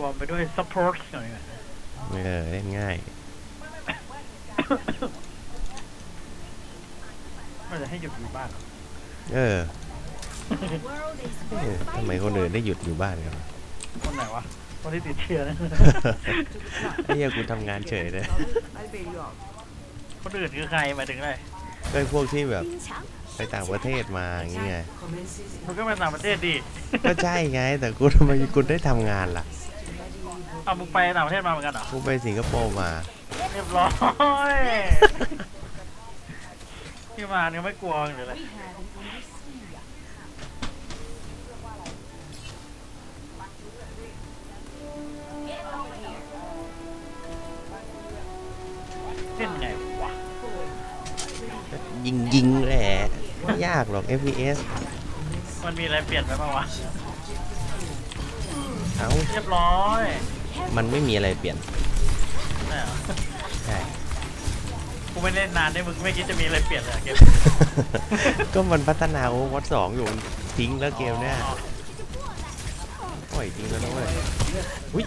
วอร์มไปด้วยซัพพอร์ตหน่อยนะเออเล่นง่าย มันจะให้หยุดอยู่บ้านเออเออทำไมคนอื่นได้หยุดอยู่บ้านกันวะ คนไหนวะ คนที่ติดเชื้อนะ ไอ้เหี้ยกูทำงานเฉยเลย I'll bail you out. คนอื่นคือใครหมายถึงอะไรก็ไอ้พวกที่แบบไปต่างประเทศมาอย่างเงี้ย Commences มันก็มาต่างประเทศดิ ก็ใช่ไง แต่กูทำไมกูได้ทำงานล่ะ เอามึงไปต่างประเทศมาเหมือนกันเหรอ กูไปสิงคโปร์มา เรียบร้อยที่มาเนี่ยไม่กลัวหรืออะไร เล่นไงวะ ยิงยิงๆแหละไม่ยากหรอก FPS มันมีอะไรเปลี่ยนไปบ้างวะ เอ้าเรียบร้อย มันไม่มีอะไรเปลี่ยน ใช่เหรอ ใช่ กูไม่เล่นนานเนี่ยมึงไม่คิดจะมีอะไรเปลี่ยนเลยอะเกม ก็มันพัฒนาโอวัตสองอยู่มันทิ้งแล้วเกมเนี้ย อ๋อ ปล่อยทิ้งแล้วนะเว้ยอุ้ย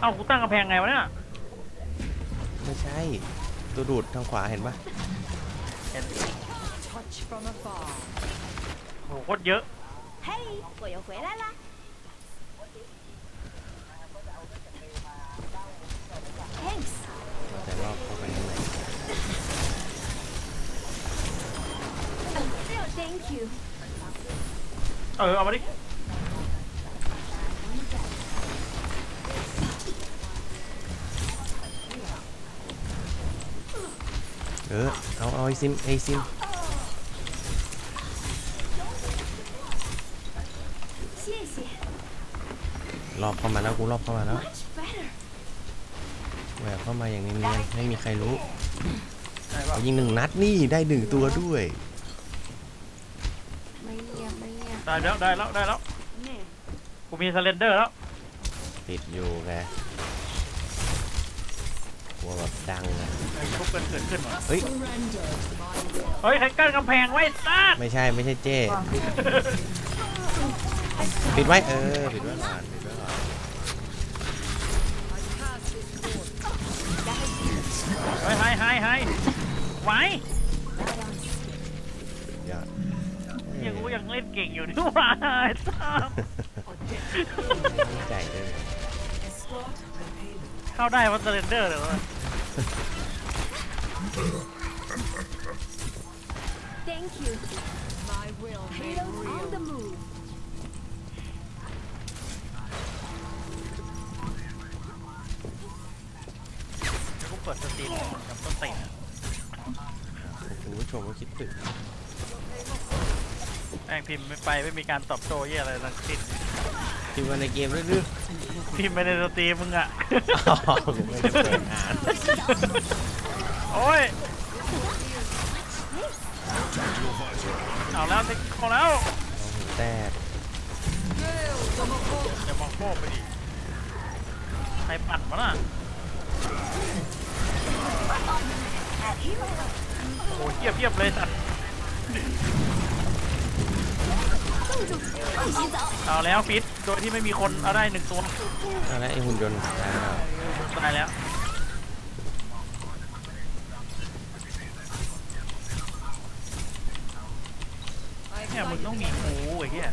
เอ้ากูตั้งกำแพงไงวะเนี่ย ไม่ใช่ ตัวดูดทางขวาเห็นปะ เห็น touch from afar. โหโคตรเยอะ 嘿，我又回来啦！ Thank you。เออเอามาดิ เออ เอา เอาไอซิมไอซิม谢谢。รอบเข้ามาแล้ว กูรอบเข้ามาแล้ว Much better。แหวกเข้ามาอย่างเนียนๆไม่มีใครรู้ ได้ป่ะเอายิงหนึ่งนัดนี่ได้หนึ่งตัวด้วย ไม่เงียบไม่เงียบได้แล้วได้แล้วได้แล้วเนี่ยกูมีสเลนเดอร์แล้ว ติดอยู่ไงกลัวแบบดังอะไอ้ทุบกันเกิดขึ้นว่ะเฮ้ย เฮ้ยใครกั้นกำแพงไว้ซัดไม่ใช่ไม่ใช่เจ้ปิดไว้เออปิดไว้ก่อนปิดไว้ก่อนเฮ้ยไฮไฮไฮไว้ เล่นเก่งอยู่นี่หว่าไอ้ตั้มใจด้วย Escort and payment. เข้าได้ว่าสเลนเดอร์เลยวะ Thank you. My will Heroes on the move. เดี๋ยวกูเปิดสตรีมกับต้นติ่ง คุณผู้ชมก็คิดถึง แม่งพิมพ์ไม่ไปไม่มีการตอบโต้เหี้ยอะไรทั้งสิ้นพิมพ์มาในเกมเรื่อยพิมพ์ไปในสตรีมมึงอ่ไโอ้ย เอาแล้วติเอาแล้วแต่อยวมองโคกไปดิใครปั่นมาน่ะโอ้เทียบเทียบเลยสัตว์ เอาแล้วฟิตโดยที่ไม่มีคนเอาได้หนึ่งตัวเอาละไอหุ่นยนต์ตายแล้วตายแล้วเนี่ยมึงต้องมีครูไอ้เหี้ย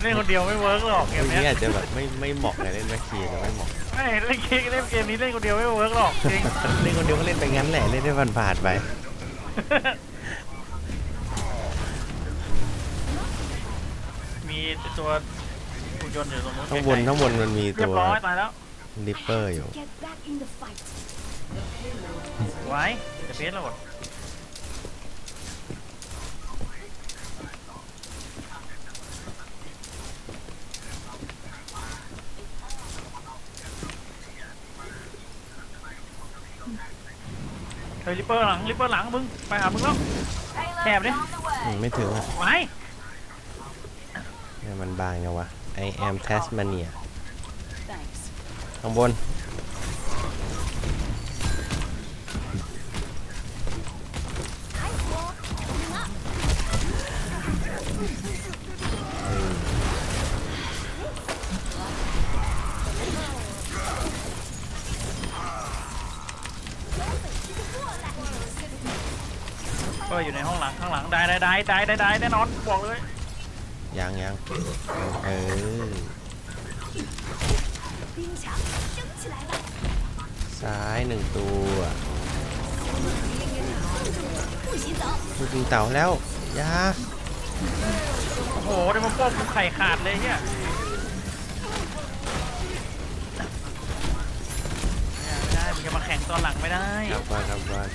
เล่นคนเดียวไม่เวิร์กหรอกเกเกมมเนี้นี้ยอาจจะแบบไม่ไม่เหมาะกับเล่นแม็กคีจะไม่เหมาะไม่เล่นเกมเล่นเกมนี้เล่นคนเดียวไม่เวิร์กหรอกจริงเล่นคนเดียวก็เล่นไปงั้นแหละเล่นได้ผ่านๆไป มีตัวหุ่นยนต์อยู่ตรงนู้นข้างบนไกลๆข้างบนมันมีเรียตับวร้อยตายแล้วลิปเปอร์อยู่ Get back in the fight ไว้จะเพชรแล้วหมดเฮ้ยริปเปอร์หลังริปเปอร์หลังมึงไปหามึงแล้วแถบดิอืมไม่ถึงอะไว้เนี่ย มันบางไงวะ I am Tasmania ข้างบน ก็อยู่ในห้องหลังข้างหลังได้ได้ได้ได้ได้ได้แน่นอนบอกเลย ยังยังเออซ้ายหนึ่งตัวคือปีงเต่าแล้วยาโอ้โหเดี๋ยวมาป้อมกูไข่ขาดเลยเนี่ยไม่ได้มจะมาแข่งตอนหลังไม่ได้ครับไปานกลับบ้าน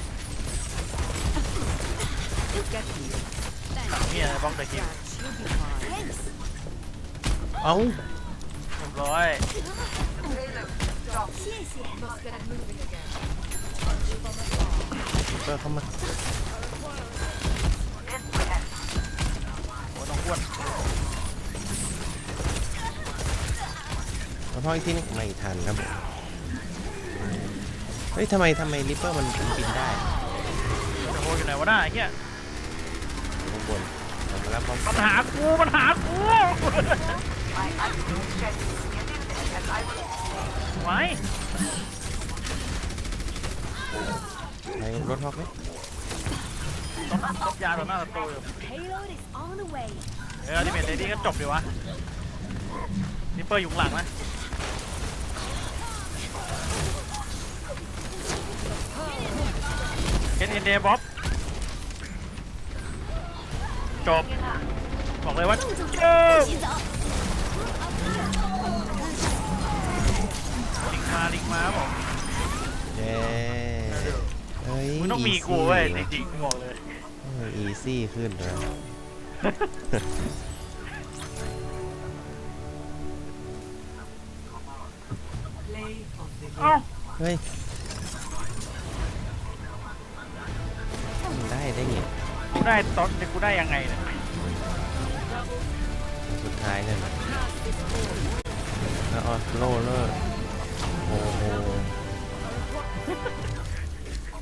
เนี่ยบ้องตะกี้ เอ้าเรียบร้อย谢谢。เปิดเข้ามาโอ้ต้องอ้วนเอาท่ออีกทีนึงไม่ทันครับผมเฮ้ยทำไมทำไมลิปเปอร์มันบินได้โอ้โหอยู่ไหนวะหน้าไอ้เฮียข้างบนเอามา แล้วพร้อมมันหากูมันหากูไว้ไปรถฮอกไหมต้องตบยาต่อหน้าต่อตัวอยู่ Payload is on the way. เออที่เมทเลดี้ก็จบดีวะนิปเปอร์อยู่ข้างหลังนะเอ็นเอ็นเดบ๊อบ จบ บอกเลยว่าเย้ลิงมาลิงมาบอกเย้เฮ้ยมึงต้องมีกูเว้ยจริงจริงบอกเลยอีซี่ขึ้นแล้วเฮ้ย ได้ตอนกูได้ยังไงเนี่ยสุดท้ายเนี่ยนะแล้วออสโลเลอร์โอ้โห